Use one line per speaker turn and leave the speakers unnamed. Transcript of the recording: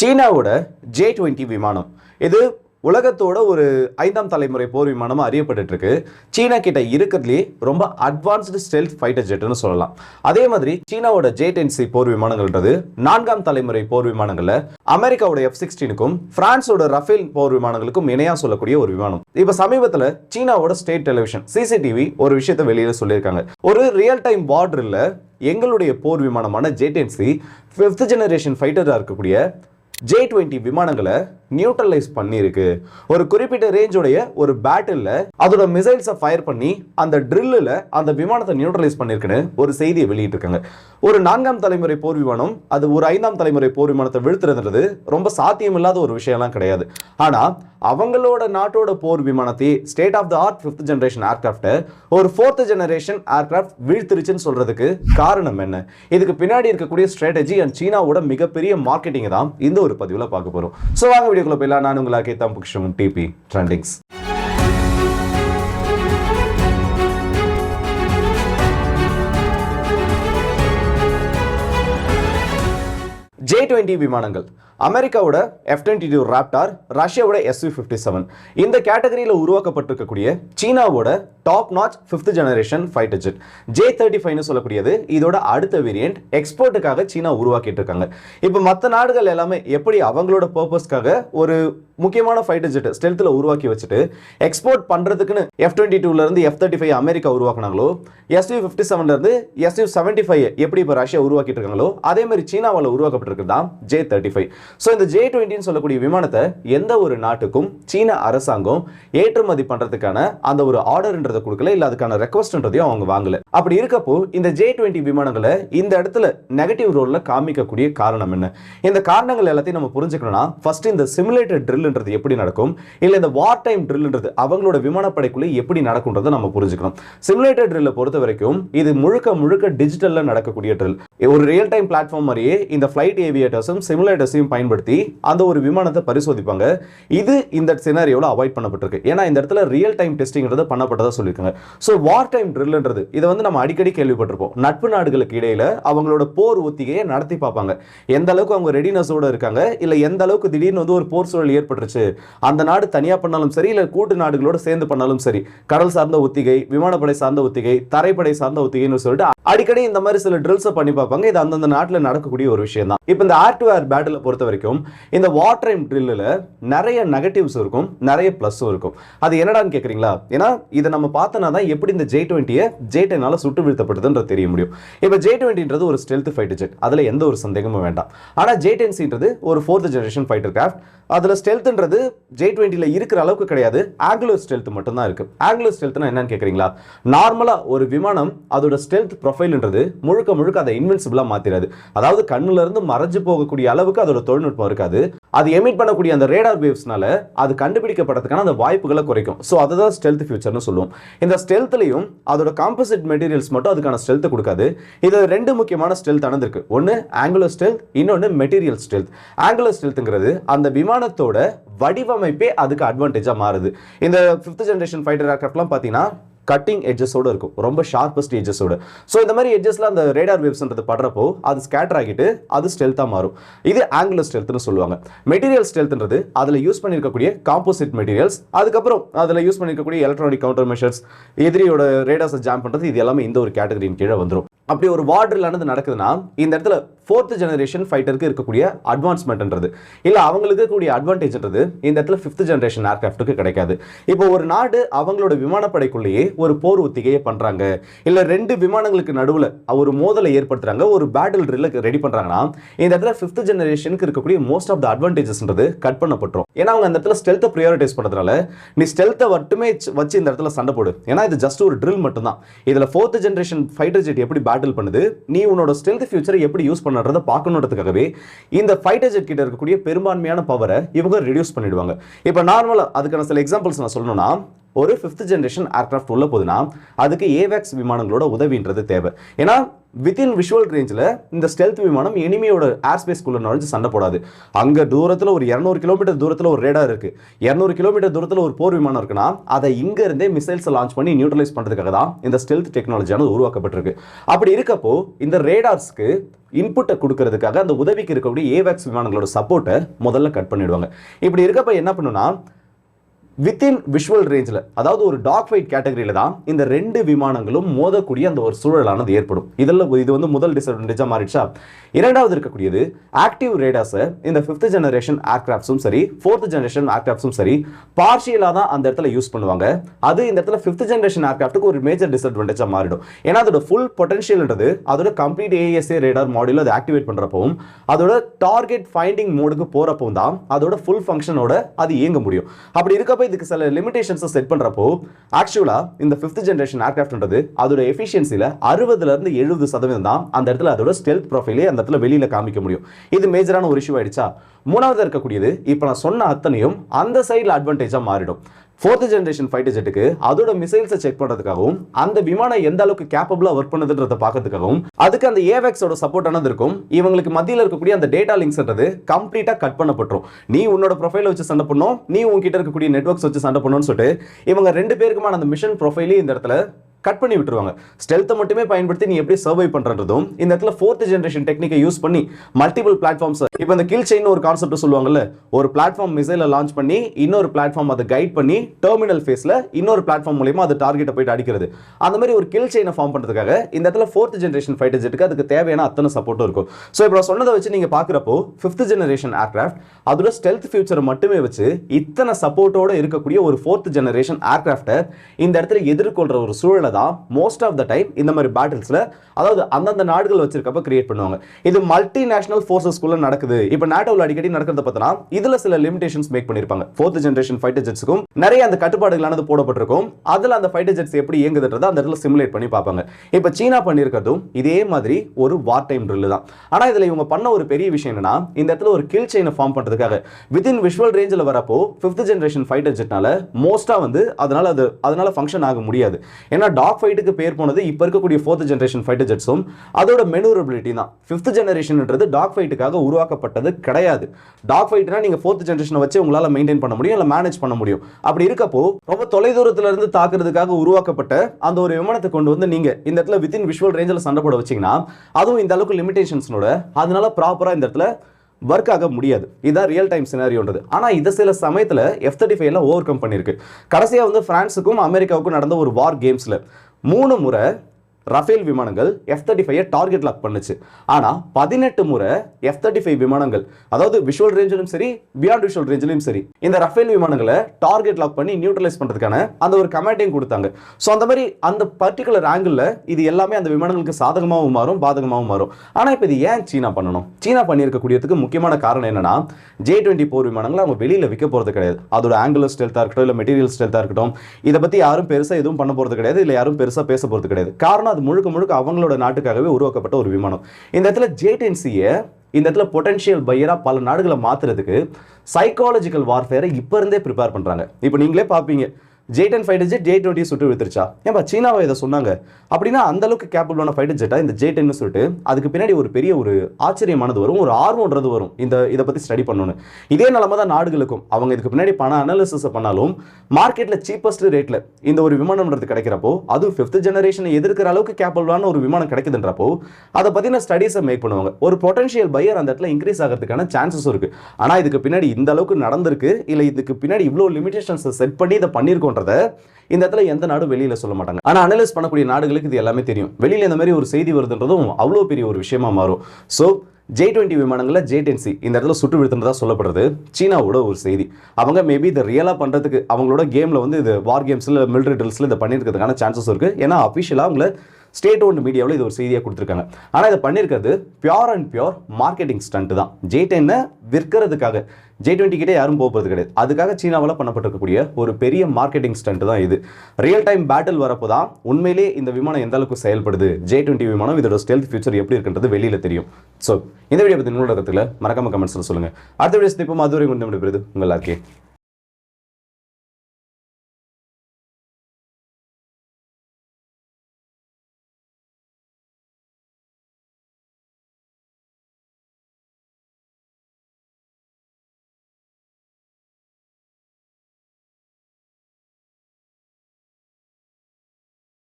சீனாவோட J twenty விமானம். இது உலகத்தோட ஒரு ஐந்தாம் தலைமுறை போர் விமானமாக அறியப்பட்டுருக்கு சீனா கிட்ட இருக்கிறதுலே ரொம்ப அட்வான்ஸ்டு ஸ்டெல்த் ஃபைட்டர் ஜெட்னு சொல்லலாம். அதே மாதிரி சீனாவோட ஜே டென்சி போர் விமானங்கள்ன்றது நான்காம் தலைமுறை போர் விமானங்களில் அமெரிக்காவோட எஃப் சிக்ஸ்டீனுக்கும் பிரான்ஸோட ரஃபேல் போர் விமானங்களுக்கும் இணையாக சொல்லக்கூடிய ஒரு விமானம். இப்போ சமீபத்தில் சீனாவோட ஸ்டேட் டெலிவிஷன் சிசிடிவி ஒரு விஷயத்தை வெளியில் சொல்லியிருக்காங்க. ஒரு ரியல் டைம் பார்டரில் எங்களுடைய போர் விமானமான J ten C fifth generation ஃபைட்டராக இருக்கக்கூடிய ஜே டுவெண்ட்டி விமானங்களை நியூட்ரலைஸ் பண்ணியிருக்கு. ஒரு குறிப்பிட்ட ரேஞ்சோடைய ஒரு பேட்டில் அதோட மிசைல்ஸை ஃபயர் பண்ணி அந்த ட்ரில்லில் அந்த விமானத்தை நியூட்ரலைஸ் பண்ணியிருக்குன்னு ஒரு செய்தியை வெளியிட்டிருக்காங்க. ஒரு நான்காம் தலைமுறை போர் விமானம் அது ஒரு ஐந்தாம் தலைமுறை போர் விமானத்தை வீழ்த்துறதுன்றது ரொம்ப சாத்தியமில்லாத ஒரு விஷயம்லாம் கிடையாது. ஆனால் அவங்களோட நாட்டோட போர் விமானத்தை state of the art fifth generation ஏர்கிராஃப்டை ஒரு ஃபோர்த் ஜெனரேஷன் ஏர்கிராஃப்ட் வீழ்த்திருச்சுன்னு சொல்றதுக்கு காரணம் என்ன? இதுக்கு பின்னாடி இருக்கக்கூடிய ஸ்ட்ராட்டஜி அண்ட் சீனாவோட மிகப்பெரிய மார்க்கெட்டிங் தான் இந்த ஒரு பதிவில் பார்க்க போறோம். ஸோ வாங்க வீடியோக்குள்ள போயிடலாம் நான் உங்களை கேத்தாம் புக்ஷம் டிபி ட்ரெண்டிங்ஸ் ஜே டுவெண்ட்டி விமானங்கள் அமெரிக்காவோட எஃப் டுவெண்ட்டி டூ ராப்டார் ரஷ்யாவோட எஸ்யூ ஃபிஃப்டி செவன் இந்த கேட்டகரியில் உருவாக்கப்பட்டிருக்கக்கூடிய சீனாவோட top notch fifth generation fighter jet J thirty ஃபைவ்னு சொல்லக்கூடியது. இதோட அடுத்த வேரியன்ட் எக்ஸ்போர்ட்டுக்காக சீனா உருவாக்கிட்டு இருக்காங்க. இப்போ மற்ற நாடுகள் எல்லாமே எப்படி அவங்களோட பர்பஸ்க்காக ஒரு முக்கியமான ஃபைட்டர் ஜெட் ஸ்டெல்த்தில் உருவாக்கி வச்சுட்டு எக்ஸ்போர்ட் பண்ணுறதுக்குன்னு எஃப் டுவெண்ட்டி டூலேருந்து எஃப் தேர்ட்டி ஃபைவ் அமெரிக்கா உருவாக்குனாங்களோ எஸ்யூ ஃபிஃப்டி செவன்லேருந்து எஸ்யூ செவன்ட்டி ஃபைவ் எப்படி இப்போ ரஷ்யா உருவாக்கிட்டு இருக்காங்களோ அதே மாதிரி சீனாவால் உருவாக்கப்பட்டிருக்கு தான் ஜே தேர்ட்டி ஃபைவ் ஸோ இந்த ஜே டுவெண்ட்டின்னு சொல்லக்கூடிய விமானத்தை எந்த ஒரு நாட்டுக்கும் சீன அரசாங்கம் ஏற்றுமதி பண்ணுறதுக்கான அந்த ஒரு ஆர்டர்ன்றதை கொடுக்கல. இல்லை அதுக்கான ரெக்வஸ்ட்ன்றதையும் அவங்க வாங்கல. அப்படி இருக்கப்போ இந்த ஜே டுவெண்ட்டி விமானங்களை இந்த இடத்துல நெகட்டிவ் ரோலில் காமிக்கக்கூடிய காரணம் என்ன? இந்த காரணங்கள் எல்லாத்தையும் நம்ம புரிஞ்சுக்கணும்னா ஃபர்ஸ்ட் இந்த சிமுலேட்டர் ட்ரில்ன்றது எப்படி நடக்கும்? இல்லை இந்த வார் டைம் ட்ரில்ன்றது அவங்களோட விமானப்படைக்குள்ளே எப்படி நடக்கும்ன்றதை நம்ம புரிஞ்சுக்கணும். சிமுலேட்டர் ட்ரில்லை பொறுத்த வரைக்கும் இது முழுக்க முழுக்க டிஜிட்டலில் நடக்கக்கூடிய ட்ரில் ஒரு ரியல் டைம் பிளாட்ஃபார்ம் மாதிரியே இந்த ஃப்ளைட் ஏவியேட்டர்ஸும் சிமுலேட்டர்ஸையும் பயன்படுத்தி அந்த ஒரு விமானத்தை பரிசோதிப்பாங்க. இது இந்த சினாரியோவில் அவாய்ட் பண்ணப்பட்டிருக்கு. ஏன்னா இந்த இடத்துல ரியல் டைம் டெஸ்டிங்கிறது பண்ணப்பட்டதா சொல்லியிருக்காங்க. ஸோ வார் டைம் ட்ரில்ன்றது இதை வந்து நம்ம அடிக்கடி கேள்விப்பட்டிருப்போம். நட்பு நாடுகளுக்கு இடையில அவங்களோட போர் ஒத்திகையை நடத்தி பார்ப்பாங்க. எந்த அளவுக்கு அவங்க ரெடினஸோட இருக்காங்க இல்லை எந்த அளவுக்கு திடீர்னு வந்து ஒரு போர் சூழல் ஏற்பட்டுருச்சு அந்த நாடு தனியாக பண்ணாலும் சரி இல்லை கூட்டு நாடுகளோட சேர்ந்து பண்ணாலும் சரி கடல் சார்ந்த ஒத்திகை விமானப்படை சார்ந்த ஒத்திகை தரைப்படை சார்ந்த ஒத்திகைன்னு சொல்லிட்டு அடிக்கடி இந்த மாதிரி சில ட்ரில்ஸை பண்ணி பார்ப்பாங்க. இது அந்தந்த நாட்டில் நடக்கக்கூடிய ஒரு விஷயம் தான் இப்போ இந்த ஏர் பேட்டில் பொறுத்த வரைக்கும் இந்த வார் டைம் ட்ரில்லில் நிறைய நெகட்டிவ்ஸ் இருக்கும் நிறைய ப்ளஸ்ஸும் இருக்கும். அது என்னடான்னு கேட்குறீங்களா ஏன்னா இதை நம்ம பார்த்தோன்னா தான் எப்படி இந்த ஜே டுவெண்ட்டியை ஜே டென்னால் சுட்டு வீழ்த்தப்படுதுன்ற தெரிய முடியும். இப்போ ஜே டுவெண்ட்டின்றது ஒரு ஸ்டெல்த் ஃபைட்டர் ஜெட் அதில் எந்த ஒரு சந்தேகமும் வேண்டாம். ஆனால் ஜே டென்சின்றது ஒரு ஃபோர்த் ஜெனரேஷன் ஃபைட்டர் கிராஃப்ட் அதில் ஸ்டெல்த்ன்றது ஜே டுவெண்ட்டியில் இருக்கிற அளவுக்கு கிடையாது. ஆங்குலர் ஸ்டெல்த் மட்டும்தான் இருக்குது ஆங்குலர் ஸ்டெல்த்னா என்னன்னு கேட்குறீங்களா நார்மலாக ஒரு விமானம் அதோட ஸ்டெல்த் ப்ரொஃபைல்ன்றது முழுக்க முழுக்க அதை இன்வென்சிபிளாக மாற்றிடாது அதாவது கண்ணுல இருந்து மறைஞ்சு போகக்கூடிய அளவுக்கு அதோட தொழில்நுட்பம் இருக்காது. அது எமிட் பண்ணக்கூடிய அந்த ரேடார் வேவ்ஸ்னால அது கண்டுபிடிக்கப்படுறதுக்கான அந்த வாய்ப்புகளை குறைக்கும். ஸோ அதுதான் ஸ்டெல்த் ஃபியூச்சர்னு சொல்லுவோம். இந்த ஸ்டெல்த்லையும் அதோட காம்போசிட் மெட்டீரியல்ஸ் மட்டும் அதுக்கான ஸ்டெல்த் கொடுக்காது. இது ரெண்டு முக்கியமான ஸ்டெல்த் இருக்கு. ஒன்று ஆங்குலர் ஸ்டெல்த் இன்னொன்று மெட்டீரியல் ஸ்டெல்த் ஆங்குலர் ஸ்டெல்த்துங்கிறது அந்த விமானத்தோட வடிவமைப்பே அதுக்கு அட்வான்டேஜாக மாறுது. இந்த ஃபிஃப்த் ஜென்ரேஷன் ஃபைட்டர் ஏர்க்ராஃப்ட்லாம் பார்த்தீங்கன்னா கட்டிங் எட்ஜஸோட இருக்கும். ரொம்ப ஷார்ப்பஸ்ட் எட்ஜஸோடு ஸோ இந்த மாதிரி எட்ஜஸில் அந்த ரேடார் வேவ்ஸ்ன்றது படுறப்போ அது ஸ்கேட்டர் ஆகிட்டு அது ஸ்டெல்த்தாக மாறும். இது ஆங்குலர் ஸ்டெல்த்னு சொல்லுவாங்க. மெட்டீரியல் ஸ்டெல்த்ன்றது அதில் யூஸ் பண்ணியிருக்கக்கூடிய காம்போசிட் மெட்டீரியல்ஸ் அதுக்கப்புறம் அதில் யூஸ் பண்ணியிருக்கக்கூடிய எலக்ட்ரானிக் கவுண்டர் மெஷர்ஸ் எதிரியோட ரேடார்ஸை ஜாம் பண்ணுறது இது எல்லாமே இந்த ஒரு கேட்டகரியின் கீழே வந்துடும் அப்படி ஒரு வார்டர்லானது நடக்குதுன்னா இந்த இடத்துல ஃபோர்த் ஜெனரேஷன் ஃபைட்டருக்கு இருக்கக்கூடிய அட்வான்ஸ்மெண்ட்ன்றது இல்லை அவங்களுக்கு இருக்கக்கூடிய அட்வான்டேஜ்ன்றது இந்த இடத்துல ஃபிஃப்த் ஜெனரேஷன் ஏர்கிராஃப்ட்டுக்கு கிடைக்காது. இப்போ ஒரு நாடு அவங்களோட விமானப்படைக்குள்ளேயே ஒரு போர் ஒத்திகையை பண்ணுறாங்க இல்லை ரெண்டு விமானங்களுக்கு நடுவில் ஒரு மோதலை ஏற்படுத்துறாங்க. ஒரு பேட்டில் ட்ரில்ல ரெடி பண்ணுறாங்கன்னா இந்த இடத்துல ஃபிஃப்த் ஜெனரேஷனுக்கு இருக்கக்கூடிய மோஸ்ட் ஆஃப் த அட்வான்டேஜஸ்ன்றது கட் பண்ணப்பட்டுரும். ஏன்னா அவங்க அந்த இடத்துல ஸ்டெல்த்தை ப்ரியாரிட்டைஸ் பண்ணுறதுனால நீ ஸ்டெல்த்தை மட்டுமே வச்சு இந்த இடத்துல சண்டை போடு. ஏன்னா இது ஜஸ்ட் ஒரு ட்ரில் மட்டும்தான். இதில் ஃபோர்த் ஜெனரேஷன் ஃபைட்டர் ஜெட் எப்படி பேட்டில் பண்ணுது? நீ உன்னோட ஸ்டெல்த் ஃபியூச்சரை எப்படி யூஸ் பண்ண பண்ணுறதை பார்க்கணுன்றதுக்காகவே இந்த ஃபைட்டர் ஜெட் கிட்ட இருக்கக்கூடிய பெரும்பான்மையான பவரை இவங்க ரெடியூஸ் பண்ணிடுவாங்க. இப்போ நார்மலாக அதுக்கான சில எக்ஸாம்பிள்ஸ் நான் சொல்லணும்னா ஒரு ஃபிஃப்த் ஜென்ரேஷன் ஏர்க்ராஃப்ட் உள்ள போதுன்னா அதுக்கு ஏவேக்ஸ் விமானங்களோட உதவின்றது தேவை. ஏன்னா வித்தின் விஷுவல் ரேஞ்சில் இந்த ஸ்டெல்த் விமானம் எனிமியோட ஏர் ஸ்பேஸ்க்குள்ளே நுழைஞ்சு சண்டை போடாது. அங்கே தூரத்தில் ஒரு இரநூறு கிலோமீட்டர் தூரத்தில் ஒரு ரேடார் இருக்குது இரநூறு கிலோமீட்டர் தூரத்தில் ஒரு போர் விமானம் இருக்குன்னா அதை இங்கேருந்தே மிசைல்ஸை லான்ச் பண்ணி நியூட்ரலைஸ் பண்ணுறதுக்காக தான் இந்த ஸ்டெல்த் டெக்னாலஜியானது உருவாக்கப்பட்டிருக்கு. அப்படி இருக்கப்போ இந்த ரேடார்ஸ்க்கு இன்புட்டை கொடுக்கறதுக்காக அந்த உதவிக்கு இருக்கக்கூடிய ஏவேக்ஸ் விமானங்களோட சப்போர்ட்டை முதல்ல கட் பண்ணிடுவாங்க. இப்படி இருக்கப்ப என்ன பண்ணுன்னா வித்தின் விஷுவல் ரேஞ்சில் அதாவது ஒரு டாக் ஃபைட் கேட்டகரியில் தான் இந்த ரெண்டு விமானங்களும் மோதக்கூடிய அந்த ஒரு சூழலானது ஏற்படும். இதில் இது வந்து முதல் டிஸ்அட்வான்டேஜாக மாறிடுச்சா? இரண்டாவது இருக்கக்கூடியது ஆக்டிவ் ரேடாஸை இந்த ஃபிஃப்த் ஜெனரேஷன் ஏர்க்ராஃப்ட்ஸும் சரி ஃபோர்த் ஜெனரேஷன் ஏர்க்ராஃப்ட்ஸும் சரி பார்ஷியலாக தான் அந்த இடத்துல யூஸ் பண்ணுவாங்க. அது இந்த இடத்துல ஃபிஃப்த் ஜெனரேஷன் ஏர்க்ராஃப்ட்டுக்கு ஒரு மேஜர் டிஸ்அட்வான்டேஜாக மாறிடும். ஏன்னா அதோட ஃபுல் பொட்டன்ஷியல்ன்றது அதோட கம்ப்ளீட் ஏஎஸ்ஏ ரேடார் மாடியூல் அதை ஆக்டிவேட் பண்ணுறப்பவும் அதோட டார்கெட் ஃபைண்டிங் மோடுக்கு போகிறப்பவும் தான் அதோட ஃபுல் ஃபங்க்ஷனோட அது இயங்க முடியும். அப்படி இருக்கப்போ இதுக்கு சில லிமிடேஷன்ஸை செட் பண்ணுறப்போ ஆக்சுவலாக இந்த ஃபிஃப்த் ஜென்ரேஷன் ஏர்க்ராஃப்ட்ன்றது அதோட எஃபிஷியன்சியில் அறுபதுலேருந்து எழுபது சதவீதம் தான் அந்த இடத்துல அதோட ஸ்டெல்த் ப்ரொஃபைலே அந்த இடத்துல வெளியில் காமிக்க முடியும். இது மேஜரான ஒரு இஷ்யூ ஆயிடுச்சா? மூணாவது இருக்கக்கூடியது இப்போ நான் சொன்ன அத்தனையும் அந்த சைடில் அட்வான்டேஜாக மாறிடும். ஃபோர்த்து ஜென்ரேஷன் ஃபைட்டர் ஜெட்டுக்கு அதோட மிசைல்ஸை செக் பண்ணுறதுக்காகவும் அந்த விமானம் எந்த அளவுக்கு கேப்பபிளாக ஒர்க் பண்ணுதுன்றத பார்க்கறதுக்காகவும் அதுக்கு அந்த ஏவேக்ஸோட சப்போர்ட் ஆனது இருக்கும். இவங்களுக்கு மத்தியில் இருக்கக்கூடிய அந்த டேட்டா லிங்க்ஸ்ன்றது கம்ப்ளீட்டாக கட் பண்ணப்பட்டுரும். நீ உன்னோட ப்ரொஃபைலை வச்சு சண்டை பண்ணும் நீ உங்ககிட்ட இருக்கக்கூடிய நெட்ஒர்க்ஸ் வச்சு சண்டை பண்ணணும்னு சொல்லிட்டு இவங்க ரெண்டு பேருக்குமான அந்த மிஷன் ப்ரொஃபைலே இந்த இடத்துல கட் பண்ணி விட்டுருவாங்க. ஸ்டெல்த்தை மட்டுமே பயன்படுத்தி நீ எப்படி சர்வை பண்ணுறதும் இந்த இடத்துல ஃபோர்த் ஜென்ரேஷன் டெக்னிக்கை யூஸ் பண்ணி மல்டிபிள் பிளாட்ஃபார்ம்ஸ் இப்போ இந்த கில் செயின் ஒரு கான்செப்ட் சொல்லுவாங்கல்ல ஒரு பிளாட்ஃபார்ம் மிசைலை லான்ச் பண்ணி இன்னொரு பிளாட்ஃபார்ம் அதை கைட் பண்ணி டெர்மினல் ஃபேஸில் இன்னொரு பிளாட்ஃபார்ம் மூலயமா அது டார்கெட்டை போயிட்டு அடிக்கிறது. அந்த மாதிரி ஒரு கில் செயினை ஃபார்ம் பண்ணுறதுக்காக இந்த இடத்துல ஃபோர்த் ஜென்ரேஷன் ஃபைட்டர் ஜெட்டுக்கு அதுக்கு தேவையான அத்தனை சப்போர்ட்டும் இருக்கும். ஸோ இப்போ நான் சொன்னதை வச்சு நீங்கள் பார்க்குறப்போ ஃபிஃப்த் ஜெனரேஷன் ஏர்க்ராஃப்ட் அதோட ஸ்டெல்த் ஃபியூச்சரை மட்டுமே வச்சு இத்தனை சப்போர்ட்டோட இருக்கக்கூடிய ஒரு ஃபோர்த் ஜெனரேஷன் ஏர்க்ராஃப்டை இந்த இடத்துல எதிர்கொள்கிற ஒரு சூழலை தான் மோஸ்ட் ஆஃப் த டைம் இந்த மாதிரி பேட்டில்ஸில் அதாவது அந்தந்த நாடுகள் வச்சிருக்கப்ப கிரியேட் பண்ணுவாங்க. இது மல்டி நேஷனல் ஃபோர்ஸஸ்குள்ளே நடக்குது. இப்போ நாட்டோவில் அடிக்கடி நடக்கிறத பார்த்தனா இதுல சில லிமிடேஷன்ஸ் மேக் பண்ணிருப்பாங்க. ஃபோர்த் ஜென்ரேஷன் ஃபைட்டர் ஜெட்ஸுக்கும் நிறைய அந்த கட்டுப்பாடுகளானது போடப்பட்டிருக்கும். அதுல அந்த ஃபைட்டர் ஜெட்ஸ் எப்படி இயங்குதுன்றதை அந்த இடத்துல சிமுலேட் பண்ணி பார்ப்பாங்க. இப்போ சீனா பண்ணியிருக்கிறதும் இதே மாதிரி ஒரு வார் டைம் ட்ரில் தான். ஆனா இதுல இவங்க பண்ண ஒரு பெரிய விஷயம் என்னன்னா இந்த இடத்துல ஒரு கில் செயினை ஃபார்ம் பண்றதுக்காக வித்தின் விஷுவல் ரேஞ்சில் வரப்போ ஃபிஃப்த் ஜென்ரேஷன் ஃபைட்டர் ஜெட்னால மோஸ்டா வந்து அதனால அது அதனால ஃபங்க்ஷன் ஆக முடியாது. ஏன்னா டாக் ஃபைட்டுக்கு பேர் போனது இப்போ இருக்கக்கூடிய ஃபோர்த் ஜென்ரேஷன் ஃபைட்டர் ஜெட்ஸும் அதோட மெனூரபிலிட்டி தான். ஃபிஃப்த் ஜெனரேஷன்ன்றது டாக் ஃபைட்டுக்காக உருவாக்க உருவாக்கப்பட்டது கிடையாது. டாக் ஃபைட்னா நீங்க ஃபோர்த் ஜென்ரேஷனை வச்சு உங்களால மெயின்டைன் பண்ண முடியும் இல்லை மேனேஜ் பண்ண முடியும். அப்படி இருக்கப்போ ரொம்ப தொலைதூரத்துல இருந்து தாக்குறதுக்காக உருவாக்கப்பட்ட அந்த ஒரு விமானத்தை கொண்டு வந்து நீங்க இந்த இடத்துல வித்தின் விஷுவல் ரேஞ்சில் சண்டை போட வச்சீங்கன்னா அதுவும் இந்த அளவுக்கு லிமிடேஷன்ஸ்னோட அதனால ப்ராப்பராக இந்த இடத்துல ஒர்க் ஆக முடியாது. இதுதான் ரியல் டைம் சினாரியோன்றது ஆனால் இதை சில சமயத்தில் எஃப் தேர்ட்டி ஃபைவ்ல ஓவர் கம் பண்ணியிருக்கு. கடைசியாக வந்து ஃப்ரான்ஸுக்கும் அமெரிக்காவுக்கும் நடந்த ஒரு வார் கேம்ஸில் மூணு முறை ரஃபேல் விமானங்கள் F thirty five target lock பண்ணுச்சு. ஆனால் பதினெட்டு முறை எஃப் தேர்ட்டி ஃபைவ் விமானங்கள் அதாவது விஷுவல் ரேஞ்சிலும் சரி பியாண்ட் விஷுவல் ரேஞ்சிலும் சரி இந்த ரஃபேல் விமானங்களை டார்கெட் லாக் பண்ணி நியூட்ரலைஸ் பண்ணுறதுக்கான அந்த ஒரு கமாண்டையும் கொடுத்தாங்க. ஸோ அந்த மாதிரி அந்த பர்டிகுலர் ஆங்கிளில் இது எல்லாமே அந்த விமானங்களுக்கு சாதகமாகவும் மாறும் பாதகமாகவும் மாறும். ஆனால் இப்போ இது ஏன் சீனா பண்ணணும்? சீனா பண்ணியிருக்கக்கூடியதுக்கு முக்கியமான காரணம் என்னன்னா ஜே டுவெண்ட்டி போர் விமானங்களை அவங்க வெளியில் விற்க போகிறது கிடையாது. அதோட ஆங்கிள் ஸ்டெல்த்தாக இருக்கட்டும் இல்லை மெட்டீரியல் ஸ்டெல்த்தாக இருக்கட்டும் இதை பற்றி யாரும் பெருசாக எதுவும் பண்ண போகிறது கிடையாது இல்லை யாரும் பெருசாக பேச போகிறது கிடையாது. காரணம் அது முழுக்க முழுக்க அவங்களோட நாட்டுக்காகவே உருவாக்கப்பட்ட ஒரு விமானம். இந்த இடத்துல ஜேடென்சியை இந்த இடத்துல பொட்டன்ஷியல் பையராக பல நாடுகளை மாற்றுறதுக்கு சைக்காலஜிக்கல் வார்ஃபேரை இப்போ இருந்தே ப்ரிப்பேர் பண்ணுறாங்க இப்போ நீங்களே பார்ப்பீங்க. J ten fighter jet J twenty சுட்டு வித்துருச்சா? ஏன்பா சீனாவை இதை சொன்னாங்க? அப்படின்னா அந்த அளவுக்கு கேப்பபிளான ஃபைட்டர் ஜெட்டா இந்த ஜே டென்னு சொல்லிட்டு அதுக்கு பின்னாடி ஒரு பெரிய ஒரு ஆச்சரியமானது வரும் ஒரு ஆர்வம்ன்றது வரும் இந்த இதை பற்றி ஸ்டடி பண்ணணும் இதே நிலமை தான் நாடுகளுக்கும். அவங்க இதுக்கு பின்னாடி பண அனாலிசிஸ் பண்ணாலும் மார்க்கெட்டில் சீப்பஸ்ட் ரேட்டில் இந்த ஒரு விமானம்ன்றது கிடைக்கிறப்போ அதுவும் ஃபிஃப்த் ஜெனரேஷனை எதிர்க்கிற அளவுக்கு கேப்பபிளான ஒரு விமானம் கிடைக்குதுன்றப்போ அதை பற்றின ஸ்டடீஸை மேக் பண்ணுவாங்க. ஒரு பொட்டன்ஷியல் பையர் அந்த இடத்துல இன்க்ரீஸ் ஆகிறதுக்கான சான்சஸ் இருக்குது ஆனால் இதுக்கு பின்னாடி இந்த அளவுக்கு நடந்திருக்கு இல்லை இதுக்கு பின்னாடி இவ்வளோ லிமிடேஷன்ஸை செட் பண்ணி இதை பண்ணியிருக்கோன்றத இந்த இடத்துல எந்த நாடும் வெளியில சொல்ல மாட்டாங்க. ஆனா அனலைஸ் பண்ணக்கூடிய நாடுகளுக்கு இது எல்லாமே தெரியும். வெளியில இந்த மாதிரி ஒரு செய்தி வருதுன்றதும் அவ்வளோ பெரிய ஒரு விஷயமா மாறும். ஸோ ஜே டுவெண்ட்டி விமானங்களில் ஜே டென்சி இந்த இடத்துல சுட்டு விழுத்துனதா சொல்லப்படுறது சீனாவோட ஒரு செய்தி. அவங்க மேபி இதை ரியலாக பண்ணுறதுக்கு அவங்களோட கேமில் வந்து இது வார் கேம்ஸில் மிலிட்ரி ட்ரில்ஸில் இதை பண்ணியிருக்கிறதுக்கான சான்சஸ் இருக்குது ஏன்னா அஃபிஷியலாக அவங்கள ஸ்டேட் ஓன் மீடியாவில் இது ஒரு செய்தியாக கொடுத்துருக்காங்க. ஆனால் இதை பண்ணியிருக்கிறது pure and pure marketing stunt தான். ஜே டென்னை விற்கிறதுக்காக. ஜே டுவெண்ட்டி கிட்டே யாரும் போகிறது கிடையாது. அதுக்காக சீனாவில் பண்ணப்பட்டிருக்கக்கூடிய ஒரு பெரிய மார்க்கெட்டிங் ஸ்டண்ட் தான் இது. ரியல் டைம் பேட்டில் வரப்போ தான் உண்மையிலே இந்த விமானம் எந்த அளவுக்கு செயல்படுது? ஜே டுவெண்ட்டி விமானம் இதோட ஸ்டெல்த் ஃபியூச்சர் எப்படி இருக்கின்றது வெளியில் தெரியும். ஸோ இந்த வீடியோ பற்றி நூலகத்தில் மறக்காம கமெண்ட்ஸில் சொல்லுங்கள் அடுத்த வீடியோ இப்போ அதுவரை கொண்டு விடுறது உங்கள் எல்லாருக்கே